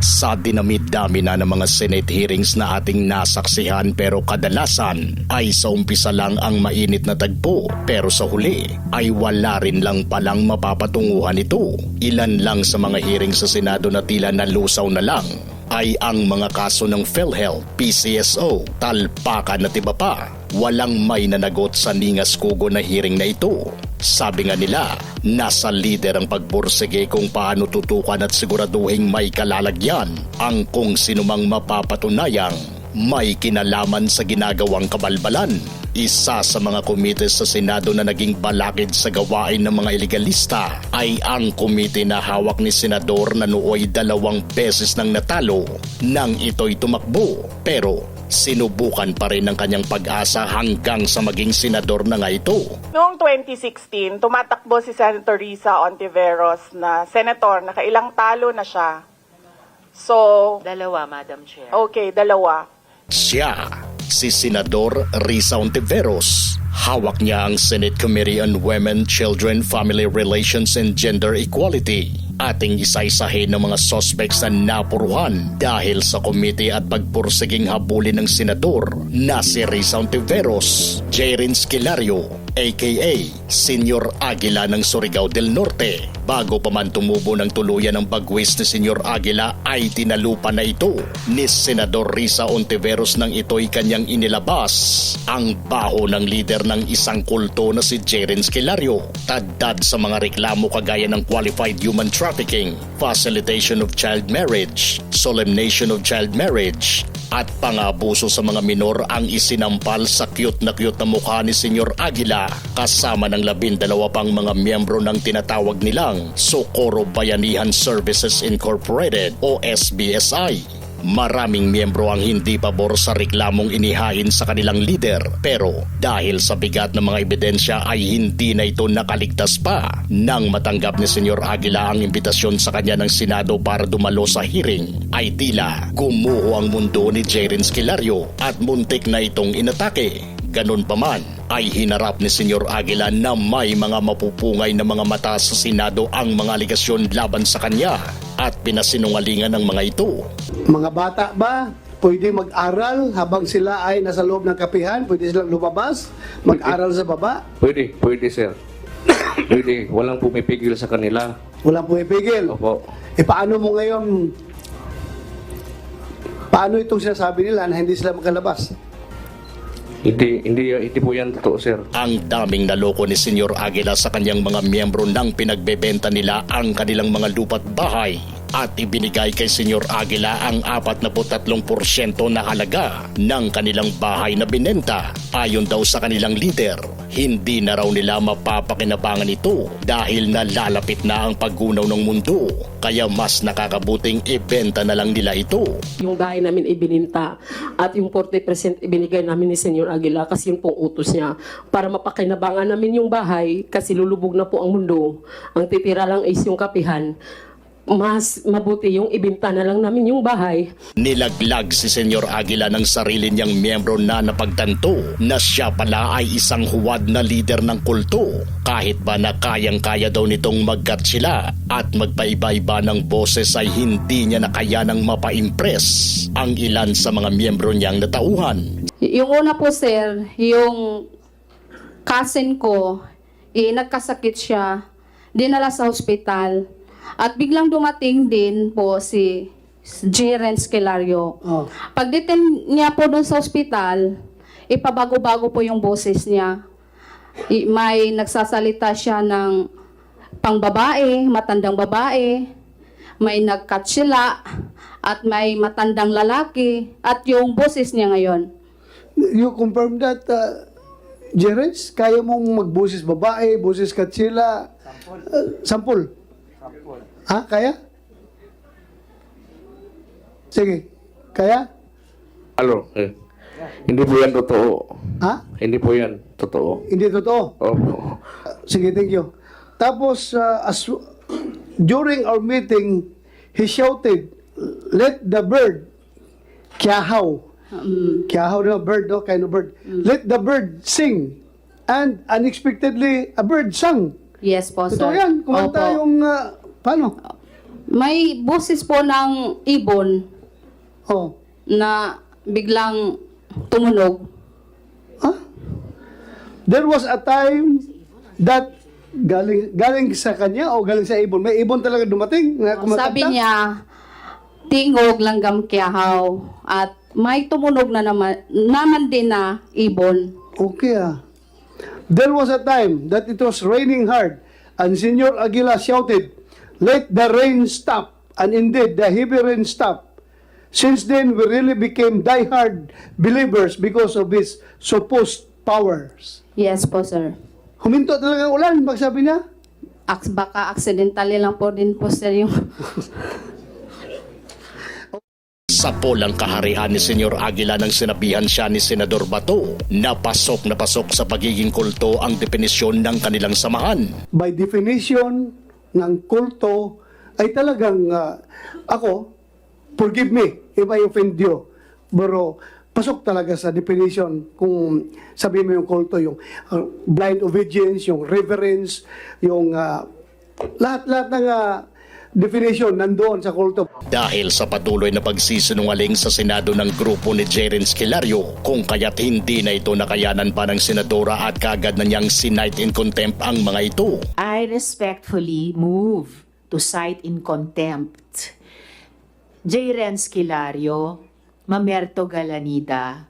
Sa dinamid-dami na ng mga Senate hearings na ating nasaksihan pero kadalasan ay sa umpisa lang ang mainit na tagpo pero sa huli ay wala rin lang palang mapapatunguhan ito. Ilan lang sa mga hearings sa Senado na tila nalusaw na lang ay ang mga kaso ng PhilHealth, PCSO, talpakan at iba pa. Walang may nanagot sa Ningas Kugo na hearing na ito. Sabi nga nila, nasa leader ang pagbursige kung paano tutukan at siguraduhin may kalalagyan ang kung sinumang mapapatunayang may kinalaman sa ginagawang kabalbalan. Isa sa mga komite sa Senado na naging balakid sa gawain ng mga ilegalista ay ang komite na hawak ni Senador na nooy dalawang beses nang natalo nang ito'y tumakbo. Pero sinubukan pa rin ang kanyang pag-asa hanggang sa maging senador na nga ito. Noong 2016, tumatakbo si Senator Risa Ontiveros na senator, nakailang talo na siya. So, Dalawa, Madam Chair. okay, dalawa. Siya, si Senador Risa Ontiveros. Hawak niya ang Senate Committee on Women, Children, Family Relations and Gender Equality. Ating isa-isahin ng mga suspects na napuruhan dahil sa komite at pagpursiging habulin ng senador na si Risa Ontiveros, Jaren Skilario, aka Senior Aguila ng Surigao del Norte. Bago pa man tumubo ng tuluyan ang bagwis ni Senyor Aguila ay tinalupa na ito ni Senador Risa Ontiveros nang ito'y kanyang inilabas ang baho ng lider ng isang kulto na si Jaren Skilario. Taddad sa mga reklamo kagaya ng qualified human trafficking, facilitation of child marriage, solemnation of child marriage, at pangabuso sa mga minor ang isinampal sa cute na cute na mukha ni Senyor Aguila kasama ng labindalawa pang mga miyembro ng tinatawag nilang Socorro Bayanihan Services Incorporated o SBSI. Maraming miyembro ang hindi pabor sa reklamong inihain sa kanilang leader pero dahil sa bigat ng mga ebidensya ay hindi na ito nakaligtas pa nang matanggap ni Senyor Aguila ang imbitasyon sa kanya ng Senado para dumalo sa hearing ay tila gumuho ang mundo ni Jaren Skilario at muntik na itong inatake. Ganun pa man ay hinarap ni Senyor Aguila na may mga mapupungay na mga mata sa Senado ang mga aligasyon laban sa kanya at pinasinungalingan ng mga ito. Mga bata ba, pwede mag-aral habang sila ay nasa loob ng kapihan? Pwede silang lumabas, mag-aral sa baba? Pwede, pwede sir. pwede, walang pumipigil sa kanila. Walang pumipigil. Opo. E paano mo ngayon, paano itong sinasabi nila na hindi sila makalabas? Hindi, hindi, hindi po yan totoo sir. Ang daming naloko ni Senyor Aguila sa kanyang mga miyembro nang pinagbebenta nila ang kanilang mga lupa't bahay at ibinigay kay Senyor Aguila ang 43% na halaga ng kanilang bahay na binenta. Ayon daw sa kanilang leader, hindi na raw nila mapapakinabangan ito dahil nalalapit na ang paggunaw ng mundo. Kaya mas nakakabuting ibenta na lang nila ito. Yung bahay namin ibininta at yung 40% ibinigay namin ni Senyor Aguila kasi yun pong utos niya para mapakinabangan namin yung bahay kasi lulubog na po ang mundo. Ang titira lang is yung kapihan. Mas mabuti yung ibinta na lang namin yung bahay Nilaglag si Senyor Aguila ng sarili niyang miyembro na napagtanto na siya pala ay isang huwad na lider ng kulto. Kahit ba na kayang-kaya daw nitong magkat sila at magpaiba-iba ng boses ay hindi niya nakayanang mapa-impress ang ilan sa mga miyembro niyang natauhan. Y- Yung una po, sir, yung cousin ko, eh, nagkasakit siya, dinala sa hospital, at biglang dumating din po si Jeren Skelario. Oh. Pagdating niya po doon sa hospital, ipabago-bago po yung boses niya. I- may nagsasalita siya ng pangbabae, matandang babae, may nagkatsila, at may matandang lalaki, at yung boses niya ngayon. You confirm that, uh, Jerez? Kaya mong magbusis babae, busis katsila? Uh, sampol. Ha? Kaya? Sige. Kaya? Alo, eh. Hindi po yan totoo. Ha? Hindi po yan totoo. Hindi totoo. Opo. Sige, thank you. Tapos, uh, as, during our meeting, he shouted let the bird, kiahaw. Kiahaw na bird, no? Kind of bird. Let the bird sing. And unexpectedly, a bird sang. Yes po, sir. Totoo yan. Kumanta Opo. yung, ah, paano? May boses po ng ibon Oh. na biglang tumunog. Huh? There was a time that galing galing sa kanya o galing sa ibon. May ibon talaga dumating na kumakanta. Sabi niya, tingog langgam kiyahaw. At may tumunog na naman, naman din na ibon. Okay ah. There was a time that it was raining hard and Senor Aguila shouted, Let the rain stop. And indeed, the heavy rain stopped. Since then, we really became diehard believers because of his supposed powers. Yes po, sir. Huminto talaga ang ulan, pag sabi niya. Aks, baka accidentally lang po din po, sir, yung... Sa polang kaharian ni Senyor Aguila nang sinabihan siya ni Senador Bato na pasok na pasok sa pagiging kulto ang definisyon ng kanilang samahan. by definition ng kulto ay talagang ah, ako, forgive me if I offend you. Pero pasok talaga sa definition kung sabi mo yung kulto, yung ah, blind obedience, yung reverence, yung ah, lahat-lahat ng ah, definition nandoon sa kulto. Dahil sa patuloy na pagsisinungaling sa Senado ng grupo ni Jeren Skilario, kung kaya't hindi na ito nakayanan pa ng Senadora at kagad na niyang sinight in contempt ang mga ito. I respectfully move to cite in contempt J. Ren Skilario, Mamerto Galanida,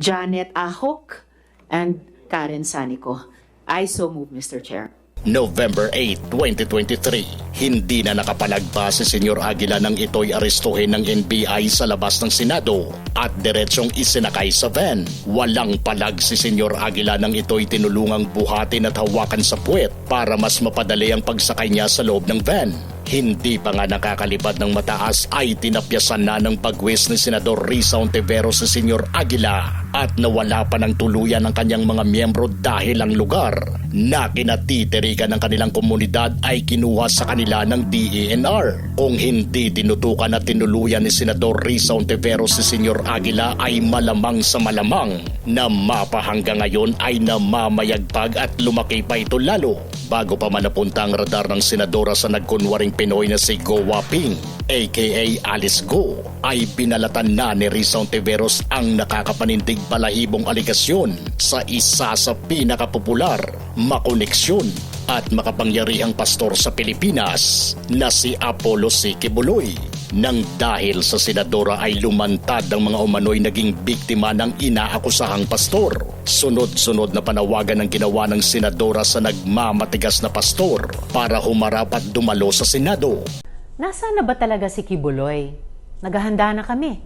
Janet Ahok, and Karen Sanico. I so move, Mr. Chair. November 8, 2023, hindi na nakapalagpa si Senyor Aguila nang ito'y arestuhin ng NBI sa labas ng Senado at diretsong isinakay sa van. Walang palag si Senyor Aguila nang ito'y tinulungang buhatin at hawakan sa puwet para mas mapadali ang pagsakay niya sa loob ng van. Hindi pa nga nakakalipad ng mataas ay tinapyasan na ng pagwis ni Senador Risa Ontiveros si Senyor Aguila at nawala pa ng tuluyan ang kanyang mga miyembro dahil ang lugar na kinatitirikan ng kanilang komunidad ay kinuha sa kanila ng DENR. Kung hindi tinutukan at tinuluyan ni Senador Risa Ontiveros si Senyor Aguila ay malamang sa malamang na mapa hanggang ngayon ay namamayagpag at lumaki pa ito lalo bago pa manapunta ang radar ng senadora sa nagkunwaring Pinoy na si Go Waping aka Alice Go ay pinalatan na ni Risa Ontiveros ang nakakapanindig balahibong aligasyon sa isa sa pinakapopular, makoneksyon at makapangyarihang pastor sa Pilipinas na si Apollo C. Kibuloy nang dahil sa senadora ay lumantad ang mga umano'y naging biktima ng inaakusahang pastor. Sunod-sunod na panawagan ang ginawa ng senadora sa nagmamatigas na pastor para humarap at dumalo sa Senado. Nasaan na ba talaga si Kibuloy? Naghahanda na kami.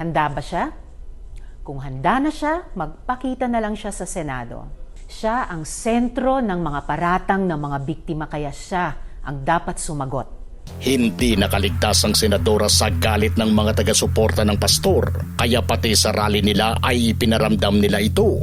Handa ba siya? Kung handa na siya, magpakita na lang siya sa Senado. Siya ang sentro ng mga paratang ng mga biktima kaya siya ang dapat sumagot. Hindi nakaligtas ang senadora sa galit ng mga taga-suporta ng pastor, kaya pati sa rally nila ay ipinaramdam nila ito.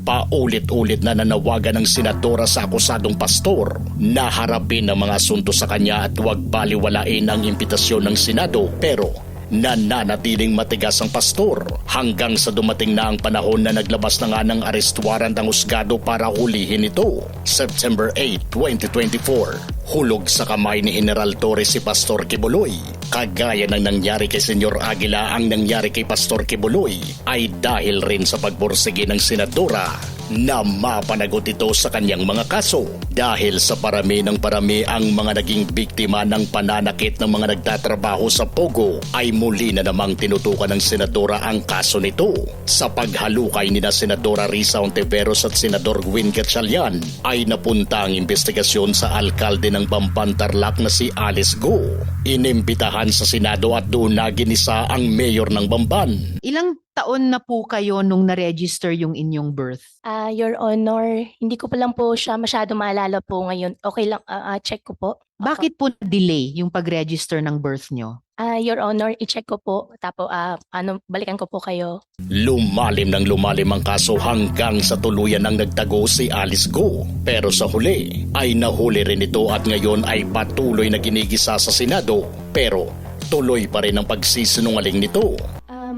Paulit-ulit na nanawagan ng senadora sa akusadong pastor na harapin ang mga asunto sa kanya at huwag baliwalain ang impitasyon ng Senado pero nananatiling matigas ang pastor hanggang sa dumating na ang panahon na naglabas na nga ng arrest warrant ang husgado para hulihin ito. September 8, 2024, hulog sa kamay ni General Torres si Pastor Kibuloy. Kagaya ng nangyari kay Senyor Aguila ang nangyari kay Pastor Kibuloy ay dahil rin sa pagborsige ng senadora na mapanagot ito sa kanyang mga kaso dahil sa parami ng parami ang mga naging biktima ng pananakit ng mga nagtatrabaho sa Pogo ay muli na namang tinutukan ng senadora ang kaso nito. Sa paghalukay ni na Senadora Risa Ontiveros at Senador Gwin Gatchalian ay napunta ang investigasyon sa alkalde ng Bamban Tarlac na si Alice Go. Inimbitahan sa Senado at doon na ginisa ang mayor ng Bamban. Ilang taon na po kayo nung na-register yung inyong birth? Ah, Your Honor, hindi ko pa lang po siya masyado maalala po ngayon. Okay lang, ah, ah, check ko po. Bakit po delay yung pag-register ng birth nyo? Ah, Your Honor, i-check ko po. Tapos, ah, ano, balikan ko po kayo. Lumalim ng lumalim ang kaso hanggang sa tuluyan ng nagtago si Alice Go. Pero sa huli ay nahuli rin ito at ngayon ay patuloy na ginigisa sa Senado. Pero tuloy pa rin ang pagsisinungaling nito.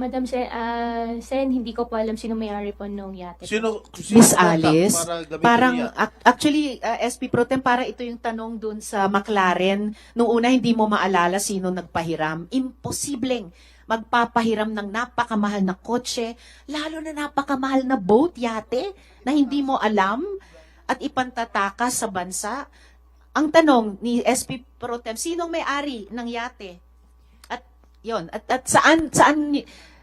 Ah, Madam Sen, ah, Sen, hindi ko po alam sino may-ari po nung yate. Sino, sino Miss contact Alice, para gamitin parang niya? ac- actually uh, SP Pro Tem para ito yung tanong dun sa McLaren nung una hindi mo maalala sino nagpahiram. Imposibleng magpapahiram ng napakamahal na kotse, lalo na napakamahal na boat yate na hindi mo alam at ipantatakas sa bansa. Ang tanong ni SP Pro Tem, sinong may-ari ng yate? At yon at, at saan saan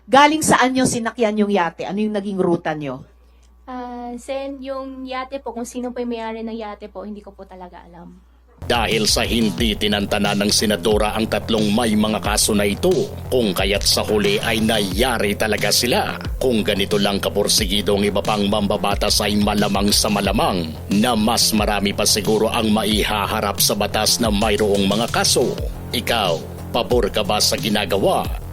galing saan yung sinakyan yung yate? Ano yung naging ruta nyo? Ah, Sen, yung yate po, kung sino po yung may-ari ng yate po, hindi ko po talaga alam. Dahil sa hindi tinantana ng senadora ang tatlong may mga kaso na ito, kung kaya't sa huli ay nayari talaga sila. Kung ganito lang kapursigido ang iba pang mambabatas ay malamang sa malamang na mas marami pa siguro ang maihaharap sa batas na mayroong mga kaso. Ikaw, pabor ka ba sa ginagawa